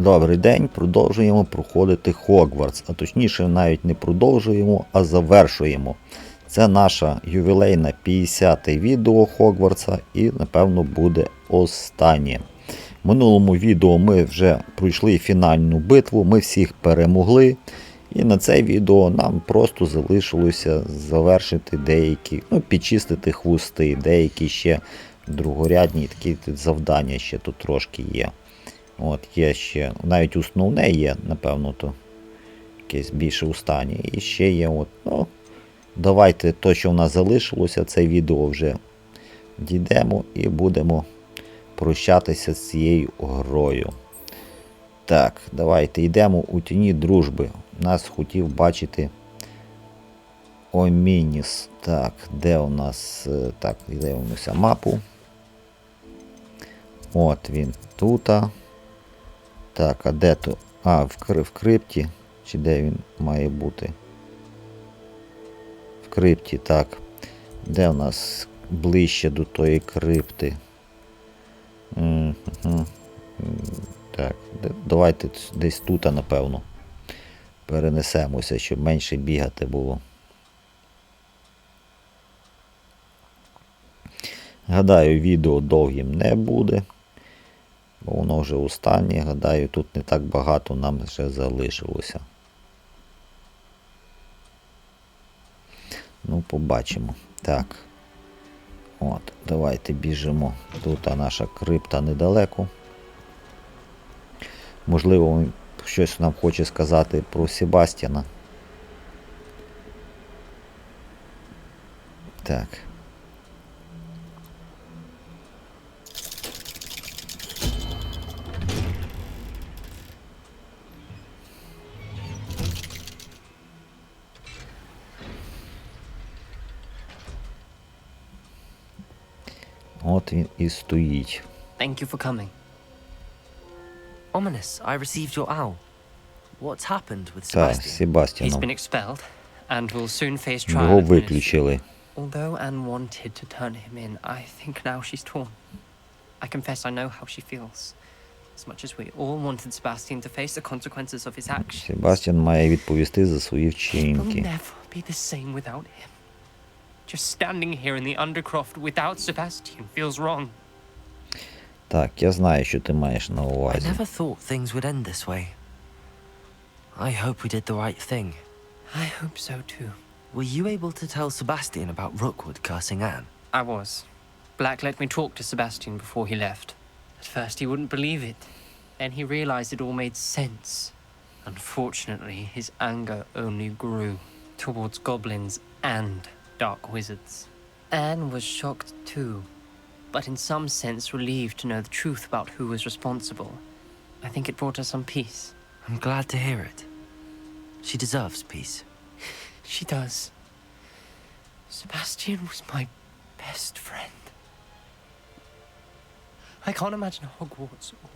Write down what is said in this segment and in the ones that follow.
Добрий день, продовжуємо проходити Хогвартс, а точніше навіть не продовжуємо, а завершуємо. Це наша ювілейна 50-те відео Хогвартса і, напевно, буде останнє. В минулому відео ми вже пройшли фінальну битву, ми всіх перемогли. І на це відео нам просто залишилося завершити деякі, ну, підчистити хвости, деякі ще другорядні такі завдання ще тут трошки є. От є ще, навіть основне є, напевно, то якесь більше у стані. І ще є, от, ну, давайте то, що в нас залишилося, це відео вже дійдемо і будемо прощатися з цією грою. Так, давайте йдемо у тіні дружби. Нас хотів бачити Омініс. Так, де у нас. е, Так, дивимося мапу. От він тута. Так, а де то? А, в, в крипті. Чи де він має бути? В крипті, так. Де у нас ближче до тої крипти? М, Так, давайте десь тут, напевно. Перенесемося, щоб менше бігати було. Гадаю, відео довгим не буде. Бо воно вже останнє. Гадаю, тут не так багато нам ще залишилося. Ну, побачимо. Так. От, давайте біжимо. Тут а наша крипта недалеко. Можливо, щось нам хоче сказати про Себастьяна. Так. От він і стоїть. Thank you for coming. Ominous, I received your owl. What's happened with Так, з Sebastian? He's Себастьяном. been expelled and will soon face trial. Його at Ministry. виключили. Although Anne wanted to turn him in, I think now she's torn. I confess I know how she feels. As much as we all wanted Sebastian to face the consequences of his actions, Себастьян має відповісти за свої it will вчинки. never be the same without him. Just standing here in the Undercroft without Sebastian feels wrong. Так, я знаю, що ти маєш на I увазі. never thought things would end this way. I hope we did the right thing. I hope so too. Were you able to tell Sebastian about Rookwood cursing Anne? I was. Black let me talk to Sebastian before he left. At first, he wouldn't believe it. Then he realized it all made sense. Unfortunately, his anger only grew towards goblins and dark wizards. Anne was shocked too, but in some sense relieved to know the truth about who was responsible. I think it brought her some peace. I'm glad to hear it. She deserves peace. She does. Sebastian was my best friend. I can't imagine Hogwarts or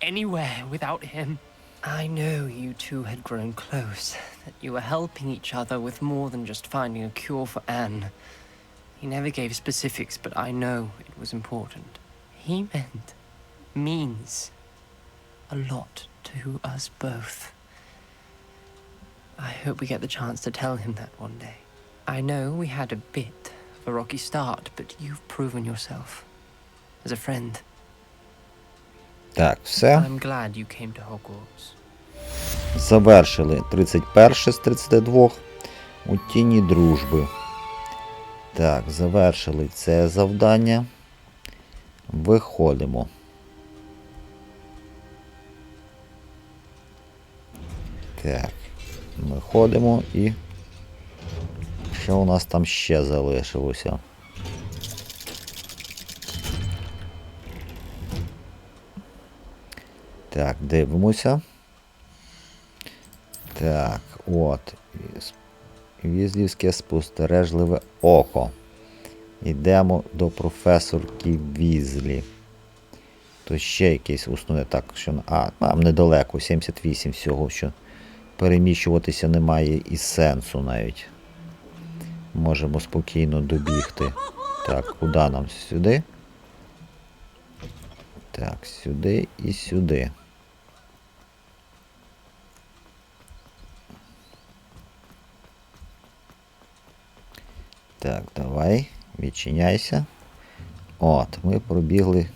anywhere without him. I know you two had grown close, that you were helping each other with more than just finding a cure for Anne. He never gave specifics, but I know it was important. He meant, means, a lot to us both. I hope we get the chance to tell him that one day. I know we had a bit of a rocky start, but you've proven yourself as a friend. Так, все. I'm glad you came to Hogwarts. Завершили 31 з 32 у тіні дружби. Так, завершили це завдання. Виходимо. Так. Виходимо і. Що у нас там ще залишилося? Так, дивимося. Так, от. Візлівське спостережливе око. Йдемо до професорки Візлі. То ще якесь основне так, що. А, нам недалеко, 78 всього, що переміщуватися немає і сенсу навіть. Можемо спокійно добігти. Так, куди нам? Сюди? Так, сюди і сюди. Так, давай, відчиняйся. От, ми пробігли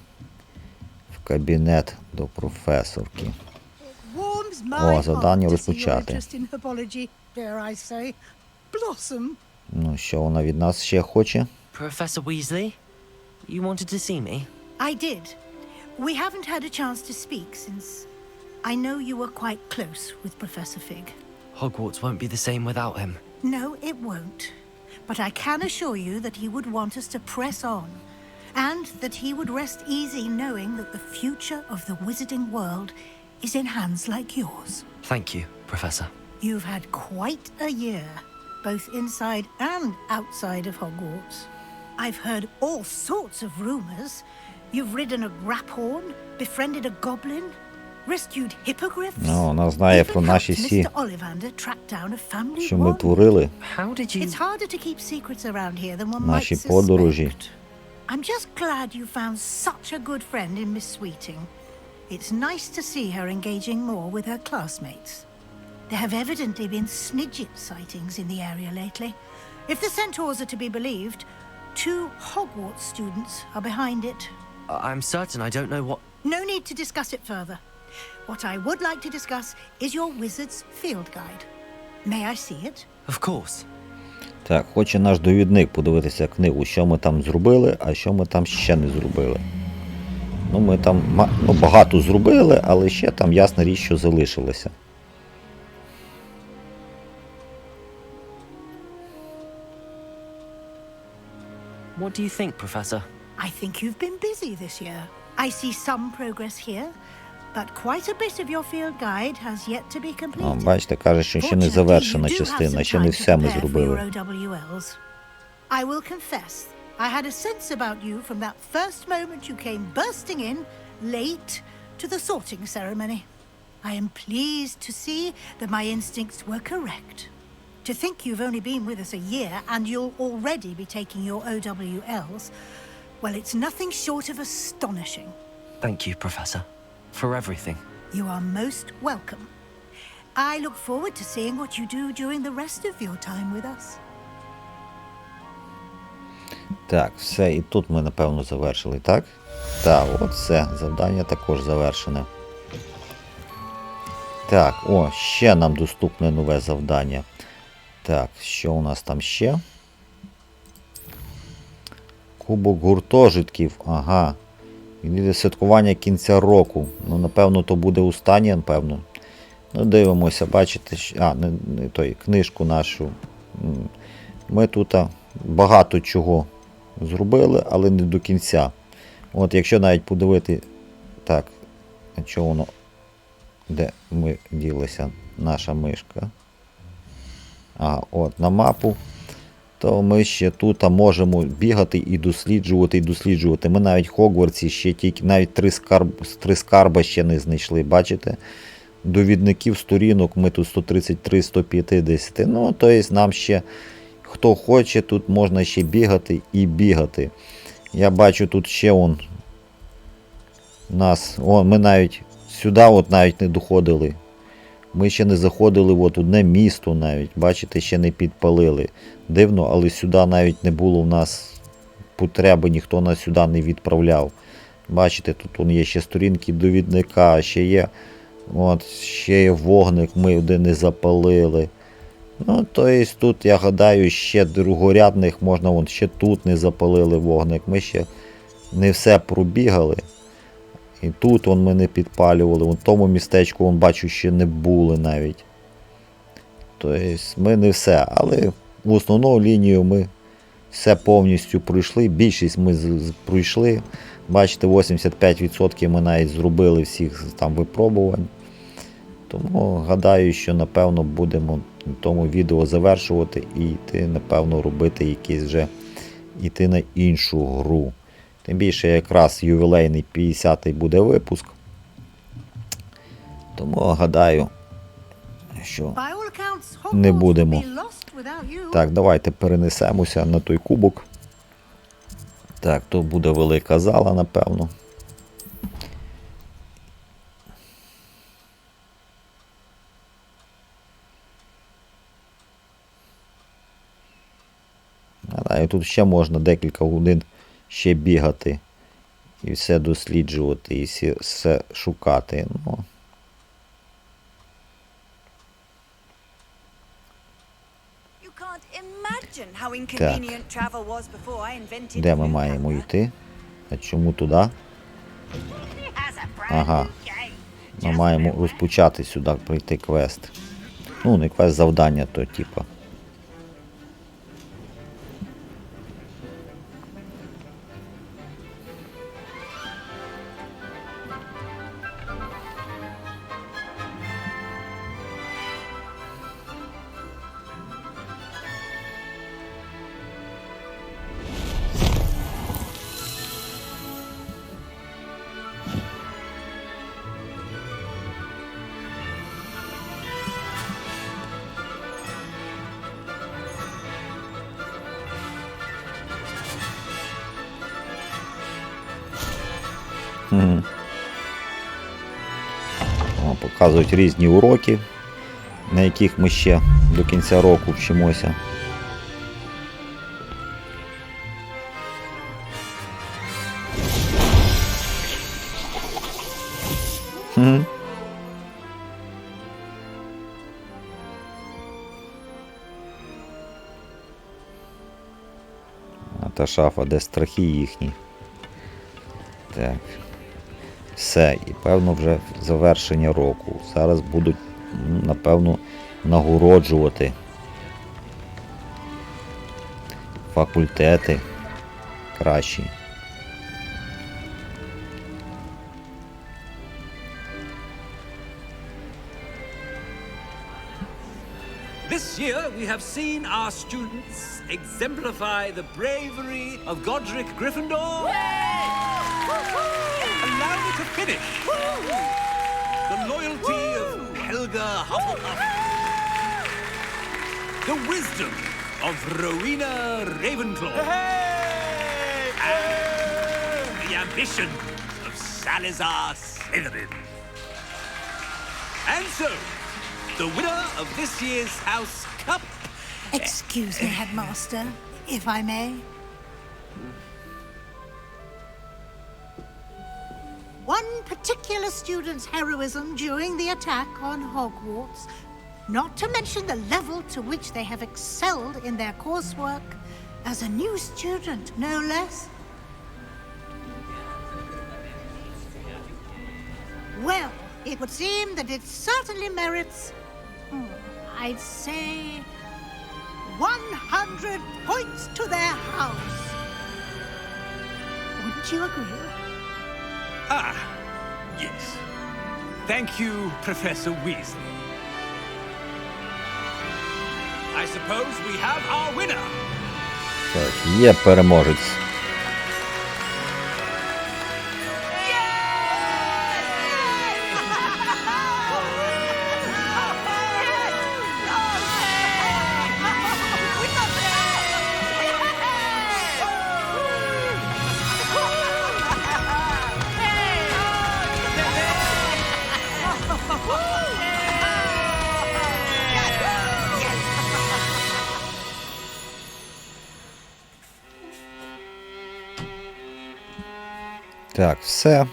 в кабінет до професорки. О, завдання розпочати. Ну, що вона від нас ще хоче? Professor Weasley, you wanted to see me? I did. We haven't had a chance to speak since I know you were quite close with Professor Fig. Hogwarts won't be the same without him. No, it won't. But I can assure you that he would want us to press on, and that he would rest easy knowing that the future of the wizarding world is in hands like yours. Thank you, Professor. You've had quite a year, both inside and outside of Hogwarts. I've heard all sorts of rumors. You've ridden a graphorn, befriended a goblin, rescued hippogriffs. Ну, вона знає even про наші helped всі, Mr. Ollivander track down a family що ми wand. творили. How did you. It's harder to keep secrets around here than one Наші might подорожі. suspect. I'm just glad you found such a good friend in Miss Sweeting. It's nice to see her engaging more with her classmates. There have evidently been Snidget sightings in the area lately. If the centaurs are to be believed, two Hogwarts students are behind it. I'm certain I don't know what. No need to discuss it further. What I would like to discuss is your wizard's field guide. May I see it? Of course. Так, хоче наш довідник подивитися книгу, що ми там зробили, а що ми там ще не зробили. Ну, ми там ну, багато зробили, але ще там ясна річ, що залишилося. What do you think, Professor? I think you've been busy this year. I see some progress here, but quite a bit of your field guide has yet to be О, completed. бачите, каже, що ще не Fortunately, завершена you do have частина, some ще не time to все ми prepare for зробили. your OWLs. I will confess, I had a sense about you from that first moment you came bursting in, late, to the sorting ceremony. I am pleased to see that my instincts were correct. To think you've only been with us a year and you'll already be taking your OWLs, well, it's nothing short of astonishing. Thank you, Professor, For everything. You are most welcome. I look forward to seeing what you do during the rest of your time with us. Так, все, і тут ми, напевно, завершили, так? Так, от все, завдання також завершене. Так, о, ще нам доступне нове завдання. Так, що у нас там ще? Кубок гуртожитків, ага. Святкування кінця року. Ну, напевно, то буде останнє, напевно. Ну, дивимося, бачите, а, не, не той, книжку нашу. Ми тут багато чого зробили, але не до кінця. От якщо навіть подивити. Так, а чого воно. Де ми ділися наша мишка? А, от на мапу. То ми ще тут можемо бігати і досліджувати, і досліджувати. Ми навіть в Хогвартсі ще тільки навіть три, скарб, три скарба ще не знайшли, бачите? Довідників сторінок ми тут 133, 150. Ну, тобто нам ще хто хоче, тут можна ще бігати і бігати. Я бачу тут ще он. Нас. О, ми навіть сюди от навіть не доходили. Ми ще не заходили в одне місто навіть. Бачите, ще не підпалили. Дивно, але сюди навіть не було в нас потреби, ніхто нас сюди не відправляв. Бачите, тут он є ще сторінки довідника, ще є. От, ще є вогник, ми один не запалили. Ну, тобто тут, я гадаю, ще другорядних можна, вон, ще тут не запалили вогник. Ми ще не все пробігали. І тут вон, ми не підпалювали, в тому містечку вон, бачу, ще не були навіть. Тобто ми не все, але в основну лінію ми все повністю пройшли. Більшість ми пройшли. Бачите, 85% ми навіть зробили всіх там випробувань. Тому гадаю, що напевно будемо тому відео завершувати і йти, напевно, робити якийсь вже йти на іншу гру. Тим більше якраз ювілейний 50-й буде випуск. Тому гадаю, що. Не будемо. Так, давайте перенесемося на той кубок. Так, то буде велика зала, напевно. Знаю, тут ще можна декілька годин ще бігати і все досліджувати, і все шукати. Ну, invented де ми маємо йти? А чому туди? Ага. Ми маємо розпочати сюди пройти квест. Ну, не квест завдання, то типа. Показують різні уроки, на яких ми ще до кінця року вчимося. Та шафа, де страхи їхні. Так. Все, і певно вже завершення року. Зараз будуть, напевно, нагороджувати факультети кращі. This year, we have seen our students exemplify the bravery of Godric Gryffindor. Allow me to finish. The loyalty of Helga Hufflepuff. The wisdom of Rowena Ravenclaw. And the ambition of Salazar Slytherin. And so, the winner of this year's House Cup Excuse me, Headmaster, if I may. One particular student's heroism during the attack on Hogwarts, not to mention the level to which they have excelled in their coursework, as a new student, no less. Well, it would seem that it certainly merits, hmm, I'd say, 100 points to their house. Wouldn't you agree? Ah, yes. Thank you, Professor Weasley. I suppose we have our winner. Так, є переможець. Так, все.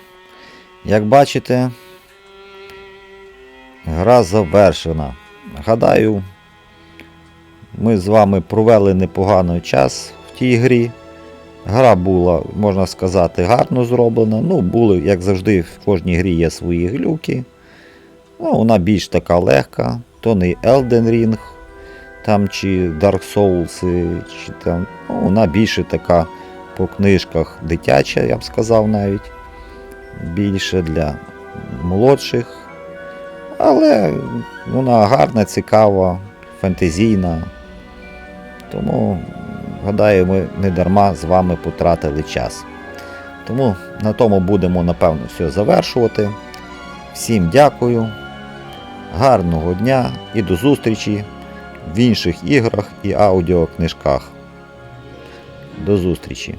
Як бачите, гра завершена. Гадаю, ми з вами провели непоганий час в тій грі. Гра була, можна сказати, гарно зроблена. Ну, були, як завжди, в кожній грі є свої глюки. Ну, вона більш така легка. То не Elden Ring, там, чи Dark Souls, чи там. Ну, вона більше така по книжках дитяча, я б сказав навіть. Більше для молодших. Але вона гарна, цікава, фентезійна. Тому, гадаю, ми не дарма з вами потратили час. Тому на тому будемо, напевно, все завершувати. Всім дякую, гарного дня і до зустрічі в інших іграх і аудіокнижках. До зустрічі!